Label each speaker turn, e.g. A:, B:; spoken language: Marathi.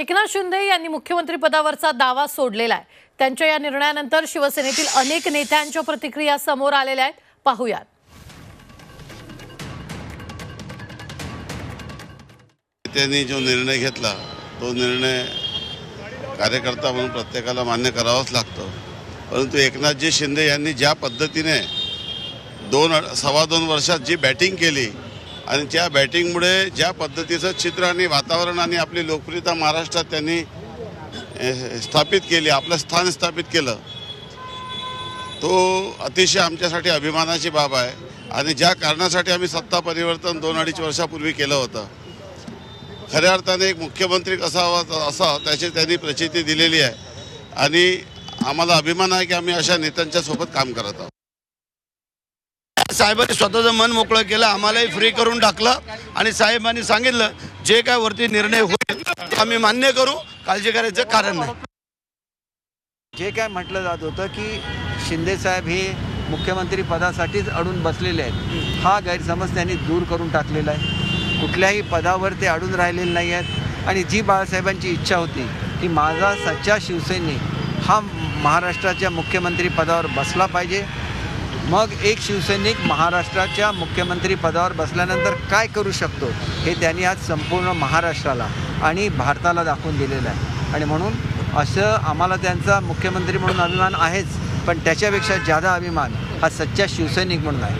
A: एकनाथ शिंदे यांनी मुख्यमंत्रीपदावरचा दावा सोडलेला आहे. त्यांच्या या निर्णयानंतर शिवसेनेतील अनेक नेत्यांच्या प्रतिक्रिया समोर आलेल्या आहेत. पाहूयात.
B: त्यांनी जो निर्णय घेतला तो निर्णय कार्यकर्ता म्हणून प्रत्येकाला मान्य करावाच लागतो. परंतु एकनाथजी शिंदे यांनी ज्या पद्धतीने दोन सव्वा दोन वर्षात जी बॅटिंग केली आणि त्या बॅटिंगमुळे ज्या पद्धतीचं चित्र आणि वातावरण आणि आपली लोकप्रियता महाराष्ट्रात त्यांनी स्थापित केली आपलं स्थान स्थापित केलं तो अतिशय आमच्यासाठी अभिमानाची बाब आहे. आणि ज्या कारणासाठी आम्ही सत्ता परिवर्तन दोन अडीच वर्षापूर्वी केलं होतं खऱ्या अर्थाने एक मुख्यमंत्री कसा हवा असा त्याची त्यांनी प्रचिती दिलेली आहे. आणि आम्हाला अभिमान आहे की आम्ही अशा नेत्यांच्या सोबत काम करत आहोत.
C: साहेबांनी स्वतःचं मन मोकळं केलं आम्हालाही फ्री करून टाकलं आणि साहेबांनी सांगितलं जे काय वरती निर्णय होईल आम्ही मान्य करू काळजी करायचं कारण नाही.
D: जे काय म्हटलं जात होतं की शिंदे साहेब हे मुख्यमंत्री पदासाठीच अडून बसलेले आहेत. हा गैरसमज त्यांनी दूर करून टाकलेला आहे. कुठल्याही पदावर ते अडून राहिलेले नाही आहेत. आणि जी बाळासाहेबांची इच्छा होती की माझा सच्चा शिवसैनिक हा महाराष्ट्राच्या मुख्यमंत्री पदावर बसला पाहिजे. मग एक शिवसैनिक महाराष्ट्राच्या मुख्यमंत्री पदावर बसल्यानंतर काय करू शकतो हे त्यांनी आज संपूर्ण महाराष्ट्राला आणि भारताला दाखवून दिलेलं आहे. आणि म्हणून असं आम्हाला त्यांचा मुख्यमंत्री म्हणून अभिमान आहेच पण त्याच्यापेक्षा जादा अभिमान हा सच्चा शिवसैनिक म्हणून आहे.